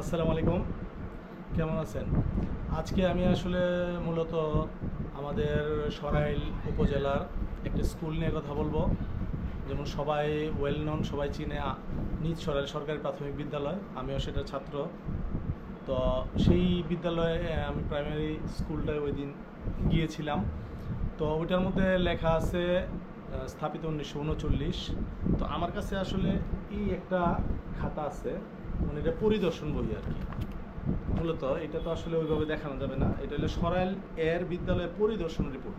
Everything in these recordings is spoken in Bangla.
আসসালামু আলাইকুম। কেমন আছেন? আজকে আমি আসলে মূলত আমাদের সরাইল উপজেলার একটি স্কুল নিয়ে কথা বলব। যেমন সবাই ওয়েল নন সবাই চিনে নিজ সরাইল সরকারি প্রাথমিক বিদ্যালয়। আমিও সেটার ছাত্র। তো সেই বিদ্যালয়ে আমি প্রাইমারি স্কুলটায় ওই দিন গিয়েছিলাম। তো ওইটার মধ্যে লেখা আছে স্থাপিত উনিশশো উনচল্লিশ। তো আমার কাছে আসলে এই একটা খাতা আছে। মানে এটা পরিদর্শন বই আর কি। মূলত এটা তো আসলে ওইভাবে দেখানো যাবে না। এটা হলো সরাইল এর বিদ্যালয়ের পরিদর্শন রিপোর্ট।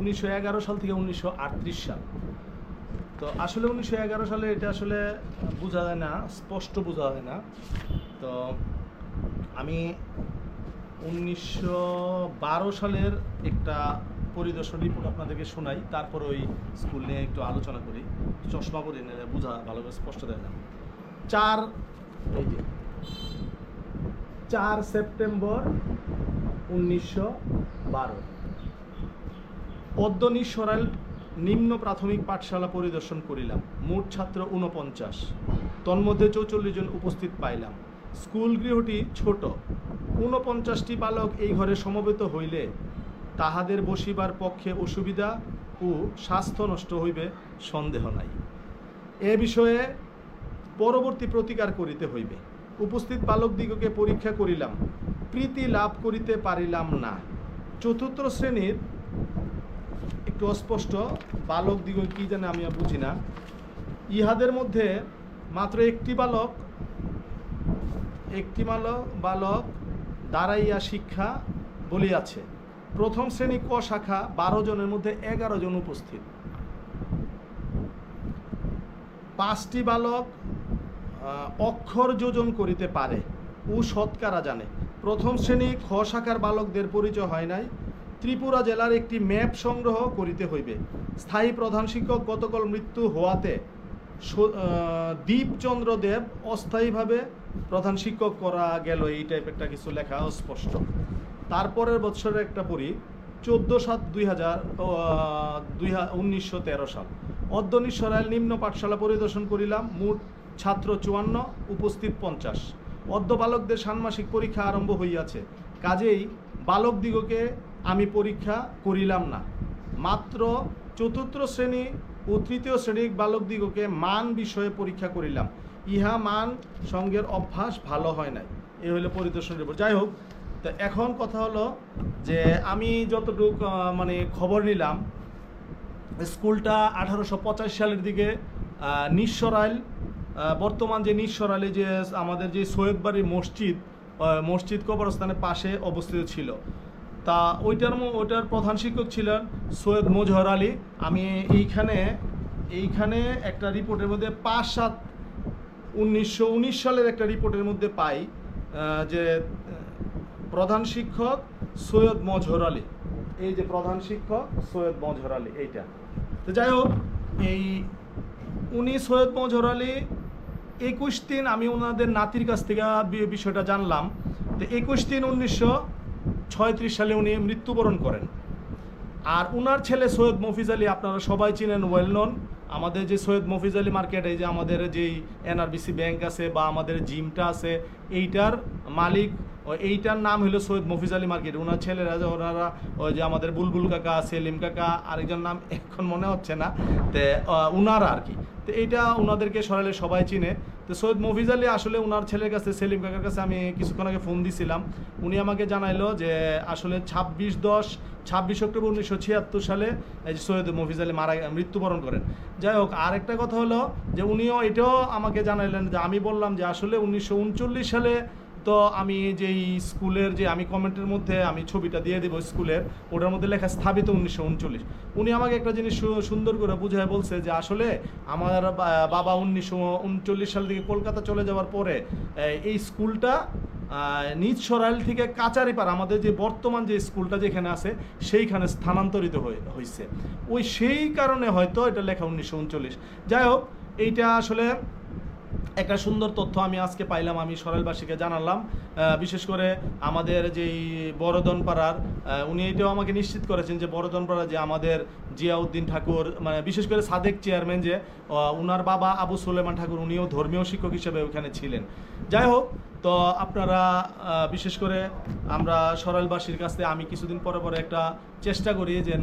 উনিশশো এগারো সাল থেকে উনিশশো আটত্রিশ সাল। তো আসলে উনিশশো এগারো সালে এটা আসলে বোঝা যায় না, স্পষ্ট বোঝা যায় না। তো আমি উনিশশো বারো সালের একটা পরিদর্শন রিপোর্ট আপনাদেরকে শোনাই, তারপর ওই স্কুল নিয়ে একটু আলোচনা করি। চশমা পরে নিলে বোঝা ভালোভাবে স্পষ্ট দেয় না। চার এই যে। চার সেপ্টেম্বর উনিশশো বারো। পদ্মনী সরাইল নিম্ন প্রাথমিক পাঠশালা পরিদর্শন করিলাম। মোট ছাত্র ঊনপঞ্চাশ। তন্মধ্যে চৌচল্লিশ জন উপস্থিত পাইলাম। স্কুল গৃহটি ছোট। ঊনপঞ্চাশটি বালক এই ঘরে সমবেত হইলে তাহাদের বসিবার পক্ষে অসুবিধা ও স্বাস্থ্য নষ্ট হইবে, সন্দেহ নাই। এ বিষয়ে পরবর্তী প্রতিকার করিতে হইবে। উপস্থিত বালকদিগকে পরীক্ষা করিলাম, প্রীতি লাভ করিতে পারিলাম না। চতুর্থ শ্রেণির একটু অস্পষ্ট বালক দিগ কি জানে আমি বুঝি না। ইহাদের মধ্যে মাত্র একটি বালক একটি বালক বালক দাঁড়াইয়া শিক্ষা বলিয়াছে। প্রথম শ্রেণি ক শাখা, বারো জনের মধ্যে এগারো জন উপস্থিত। পাঁচটি বালক অক্ষর যোজন করিতে পারে। ও সৎকারা জানে? প্রথম শ্রেণি খ শাখার বালকদের পরিচয় হয় নাই। ত্রিপুরা জেলার একটি ম্যাপ সংগ্রহ করিতে হইবে। স্থায়ী প্রধান শিক্ষক গতকাল মৃত্যু হওয়াতে দীপচন্দ্র দেব অস্থায়ীভাবে প্রধান শিক্ষক করা গেল। এই টাইপের কিছু লেখা অস্পষ্ট। তারপরের বছরের একটা পড়ি, চোদ্দ সাত দুই হাজার দুই উনিশশো তেরো সাল। অদ্যনী সরাইল নিম্ন পাঠশালা পরিদর্শন করিলাম। মোট ছাত্র চুয়ান্ন, উপস্থিত পঞ্চাশ। অদ্য বালকদের ষান্মাসিক পরীক্ষা আরম্ভ হইয়াছে। কাজেই বালকদিগকে আমি পরীক্ষা করিলাম না। মাত্র চতুর্থ শ্রেণি ও তৃতীয় শ্রেণির বালকদিগকে মান বিষয়ে পরীক্ষা করিলাম। ইহা মান সঙ্গের অভ্যাস ভালো হয় নাই। এ হলো পরিদর্শন রিপোর্ট। যাই হোক, তো এখন কথা হলো যে আমি যতটুক মানে খবর নিলাম, স্কুলটা আঠারোশো সালের দিকে নিঃসরাইল বর্তমান যে নিঃসরাইলে যে, আমাদের যে সৈয়দবাড়ি মসজিদ মসজিদ কবরস্থানের পাশে অবস্থিত ছিল। তা ওইটার ওইটার প্রধান শিক্ষক ছিলেন সৈয়দ মোজহর আলী। আমি এইখানে এইখানে একটা রিপোর্টের মধ্যে পাঁচ সাত উনিশশো উনিশ সালের একটা রিপোর্টের মধ্যে পাই যে, প্রধান শিক্ষক সৈয়দ মজহর আলী। এই যে প্রধান শিক্ষক সৈয়দ মজহর আলী, এইটা। তো যাই হোক, এই উনি সৈয়দ মজহর আলী একুশ দিন আমি ওনাদের নাতির কাছ থেকে বিষয়টা জানলাম। তো একুশ দিন উনিশশো ছয়ত্রিশ সালে উনি মৃত্যুবরণ করেন। আর উনার ছেলে সৈয়দ মফিজ আলী আপনারা সবাই চিনেন ওয়েল নন আমাদের যে সৈয়দ মফিজ আলী মার্কেট, এই যে আমাদের যেই এনআরবিসি ব্যাংক আছে বা আমাদের জিমটা আছে, এইটার মালিক এইটার নাম হলো সৈয়দ মফিজ আলী মার্কেট। ওনার ছেলেরা যে ওনারা, ওই যে আমাদের বুলবুল কাকা সেলিম কাকা, আরেকজন নাম এখন মনে হচ্ছে না। তে উনারা আর কি। তো এইটা ওনাদেরকে সরালে সবাই চিনে। তো সৈয়দ মফিজ আলী আসলে ওনার ছেলের কাছে, সেলিম কাকার কাছে আমি কিছুক্ষণ আগে ফোন দিছিলাম। উনি আমাকে জানাইলো যে আসলে ছাব্বিশ দশ, ছাব্বিশ অক্টোবর উনিশশো ছিয়াত্তর সালে এই যে সৈয়দ মফিজ আলী মারা মৃত্যুবরণ করেন। যাই হোক, আরেকটা কথা হলো যে উনিও এটাও আমাকে জানাইলেন যে আমি বললাম যে আসলে উনিশশো উনচল্লিশ সালে তো আমি যেই স্কুলের যে, আমি কমেন্টের মধ্যে আমি ছবিটা দিয়ে দেবো স্কুলের, ওটার মধ্যে লেখা স্থাপিত উনিশশো উনচল্লিশ। উনি আমাকে একটা জিনিস সুন্দর করে বুঝায় বলছে যে, আসলে আমার বাবা উনিশশো উনচল্লিশ সাল থেকে কলকাতা চলে যাওয়ার পরে এই- স্কুলটা নিজ সরাইল থেকে কাচারিপাড়া, আমাদের যে বর্তমান যে স্কুলটা যেখানে আছে, সেইখানে স্থানান্তরিত হয়ে হয়েছে ওই সেই কারণে হয়তো এটা লেখা উনিশশো উনচল্লিশ। যাই হোক, এইটা আসলে একটা সুন্দর তথ্য আমি আজকে পাইলাম আমি সরাইলবাসীকে জানালাম। বিশেষ করে আমাদের যেই বড়দনপাড়ার উনি এটাও আমাকে নিশ্চিত করেছেন যে বড়দনপাড়া যে আমাদের জিয়াউদ্দিন ঠাকুর মানে বিশেষ করে সাদেক চেয়ারম্যান যে উনার বাবা আবু সুলেমান ঠাকুর, উনিও ধর্মীয় শিক্ষক হিসেবে ওখানে ছিলেন। যাই হোক, তো আপনারা বিশেষ করে আমরা সরাইলবাসীর কাছ আমি কিছুদিন পরে পরে একটা চেষ্টা করি যে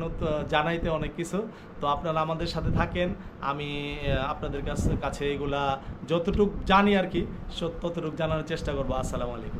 জানাইতে অনেক কিছু। তো আপনারা আমাদের সাথে থাকেন, আমি আপনাদের কাছে কাছে এগুলা যতটুক জানি আর কি ততটুক জানার চেষ্টা করব। আসসালামু আলাইকুম।